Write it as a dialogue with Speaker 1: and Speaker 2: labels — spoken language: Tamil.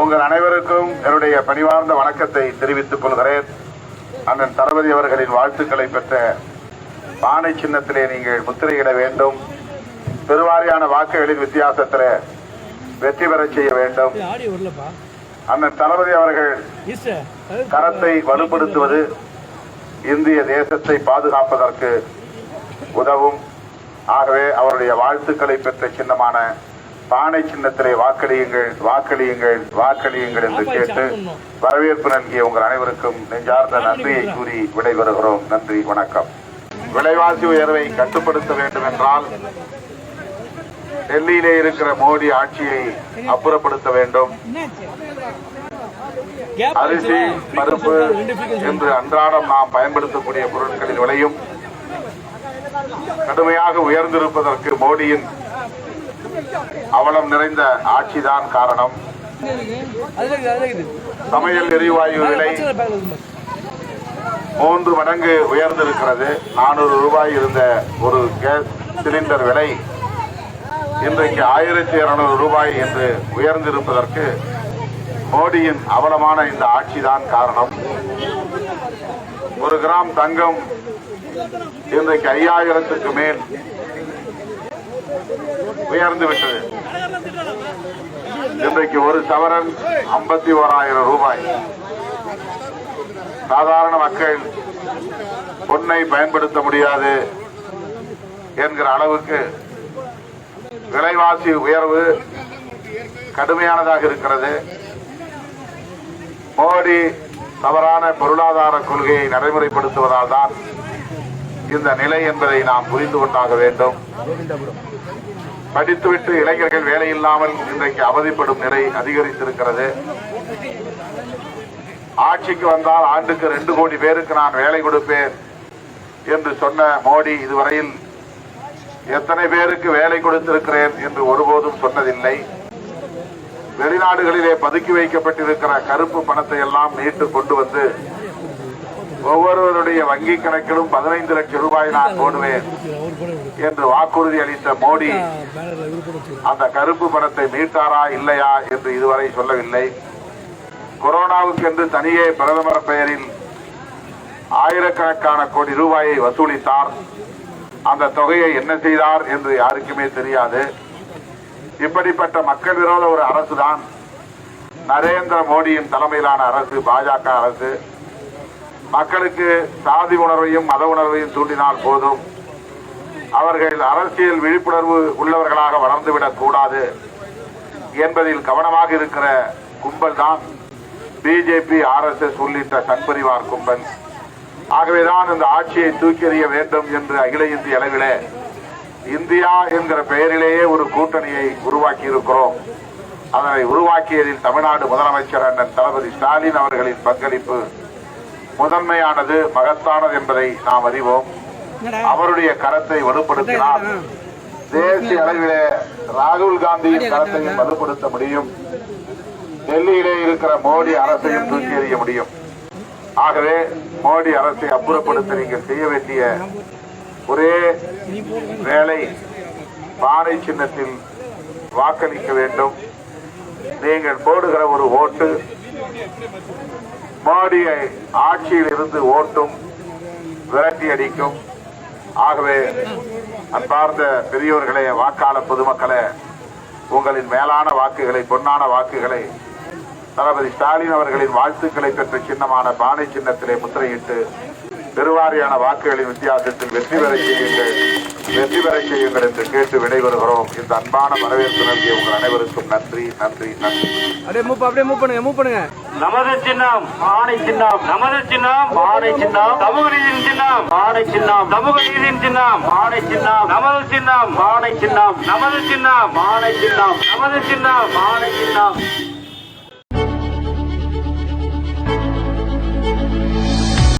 Speaker 1: உங்கள் அனைவருக்கும் என்னுடைய பணிவார்ந்த வணக்கத்தை தெரிவித்துக் கொள்கிறேன். அண்ணன் தளபதி அவர்களின் வாழ்த்துக்களை பெற்ற பானை சின்னத்திலே நீங்கள் முத்திரையிட வேண்டும். பெருவாரியான வாக்குகளின் வித்தியாசத்தில் வெற்றி பெறச் செய்ய வேண்டும். அண்ணன் தளபதி அவர்கள் கரத்தை வலுப்படுத்துவது இந்திய தேசத்தை பாதுகாப்பதற்கு உதவும். ஆகவே அவருடைய வாழ்த்துக்களை பெற்ற சின்னமான பானை சின்னத்திலே வாக்களியுங்கள் வாக்களியுங்கள் வாக்களியுங்கள் என்று கேட்டு வரவேற்பு நல்கிய உங்கள் அனைவருக்கும் நெஞ்சார்ந்த நன்றியை கூறி விடைபெறுகிறோம். நன்றி வணக்கம். விலைவாசி உயர்வை கட்டுப்படுத்த வேண்டும் என்றால் டெல்லியிலே இருக்கிற மோடி ஆட்சியை அப்புறப்படுத்த வேண்டும். அரிசி பருப்பு என்று அன்றாடம் நாம் பயன்படுத்தக்கூடிய பொருட்களின் விலையும் கடுமையாக உயர்ந்திருப்பதற்கு மோடியின் அவலம் நிறைந்த ஆட்சிதான் காரணம். சமையல் எரிவாயு விலை மூன்று மடங்கு உயர்ந்திருக்கிறது. நானூறு ரூபாய் இருந்த ஒரு கேஸ் சிலிண்டர் விலை இன்றைக்கு ஆயிரத்தி இருநூறு ரூபாய் என்று உயர்ந்திருப்பதற்கு மோடியின் அவலமான இந்த ஆட்சிதான் காரணம். ஒரு கிராம் தங்கம் இன்றைக்கு ஐயாயிரத்துக்கு மேல் உயர்ந்து விட்டது. இன்றைக்கு ஒரு சவரன் ஐம்பத்தி ஓராயிரம் ரூபாய். சாதாரண மக்கள் பொன்னை பயன்படுத்த முடியாது என்கிற அளவுக்கு விலைவாசி உயர்வு கடுமையானதாக இருக்கிறது. மோடி தவறான பொருளாதார கொள்கையை நடைமுறைப்படுத்துவதால் தான் இந்த நிலை என்பதை நாம் புரிந்து கொண்டாக வேண்டும். படித்துவிட்டு இளைஞர்கள் வேலையில்லாமல் இன்றைக்கு அவதிப்படும் நிலை அதிகரித்திருக்கிறது. ஆட்சிக்கு வந்தால் ஆண்டுக்கு ரெண்டு கோடி பேருக்கு நான் வேலை கொடுப்பேன் என்று சொன்ன மோடி இதுவரையில் எத்தனை பேருக்கு வேலை கொடுத்திருக்கிறேன் என்று ஒருபோதும் சொன்னதில்லை. வெளிநாடுகளிலே பதுக்கி வைக்கப்பட்டிருக்கிற கருப்பு பணத்தை எல்லாம் மீட்டு கொண்டு வந்து ஒவ்வொருவருடைய வங்கி கணக்கிலும் பதினைந்து லட்சம் ரூபாய் நான் போடுவேன். என்று வாக்குறுதி அளித்த மோடி அந்த கருப்பு பணத்தை மீட்டாரா இல்லையா என்று இதுவரை சொல்லவில்லை. கொரோனாவுக்கு என்று தனியே பிரதமர் பெயரில் ஆயிரக்கணக்கான கோடி ரூபாயை வசூலித்தார். அந்த தொகையை என்ன செய்தார் என்று யாருக்குமே தெரியாது. இப்படிப்பட்ட மக்கள் விரோத ஒரு அரசுதான். நரேந்திர மோடியின் தலைமையிலான அரசு பாஜக அரசு. மக்களுக்கு சாதி உணர்வையும் மத உணர்வையும் தூண்டினால் போதும். அவர்கள் அரசியல் விழிப்புணர்வு உள்ளவர்களாக வளர்ந்துவிடக் கூடாது என்பதில் கவனமாக இருக்கிற கும்பல் தான் பிஜேபி ஆர்எஸ்எஸ் உள்ளிட்ட சண்பரிவார் கும்பல். ஆகவேதான் இந்த ஆட்சியை தூக்கெறிய வேண்டும் என்று அகில இந்திய அளவிலே இந்தியா என்கிற பெயரிலேயே ஒரு கூட்டணியை உருவாக்கி இருக்கிறோம் அதனை உருவாக்கியதில் தமிழ்நாடு முதலமைச்சர் அண்ணன் தளபதி ஸ்டாலின் அவர்களின் பங்களிப்பு முதன்மையானது மகத்தானது என்பதை நாம் அறிவோம். அவருடைய கரத்தை வலுப்படுத்தினால் தேசிய அளவிலே ராகுல் காந்தியின் கரத்தையும் வலுப்படுத்த முடியும். டெல்லியிலே இருக்கிற மோடி அரசையும் தூக்கி எறிய முடியும். ஆகவே மோடி அரசை அப்புறப்படுத்த நீங்கள் செய்ய வேண்டிய ஒரே வேலை பானை சின்னத்தில் வாக்களிக்க வேண்டும். நீங்கள் போடுகிற ஒரு ஓட்டு மோடியை ஆட்சியில் இருந்து ஓட்டும் விரட்டி அடிக்கும். ஆகவே அன்பார்ந்த பெரியோர்களே வாக்காளர் பொதுமக்களே உங்களின் மேலான வாக்குகளை பொன்னான வாக்குகளை தளபதி ஸ்டாலின் அவர்களின் வாழ்த்துக்களை பெற்ற சின்னமான பானை சின்னத்திலே முத்திரையிட்டு பெருவாரியான வாக்குகளின் வித்தியாசத்தில் வெற்றி பெற செய்யுங்கள். வெற்றி பெற செய்யுங்கள் என்று கேட்டு விடைபெறுகிறோம். இந்த அன்பான வரவேற்பு நல்கிய உங்கள் அனைவருக்கும் நன்றி நன்றி நன்றி.
Speaker 2: அப்படியே மூவ் அப்படியே மூவ் பண்ணுங்க மூவ் பண்ணுங்க.
Speaker 3: நமது சின்னம் ஆணை சின்னம். நமது சின்னம் ஆணை சின்னம். சமூக நீதியின் சின்னம் ஆணை சின்னம். சமூக நீதியின் சின்னம் ஆணை சின்னம். நமது சின்னம் ஆணை சின்னம். நமது சின்னம் ஆணை சின்னம். நமது சின்னம் ஆணை சின்னம்.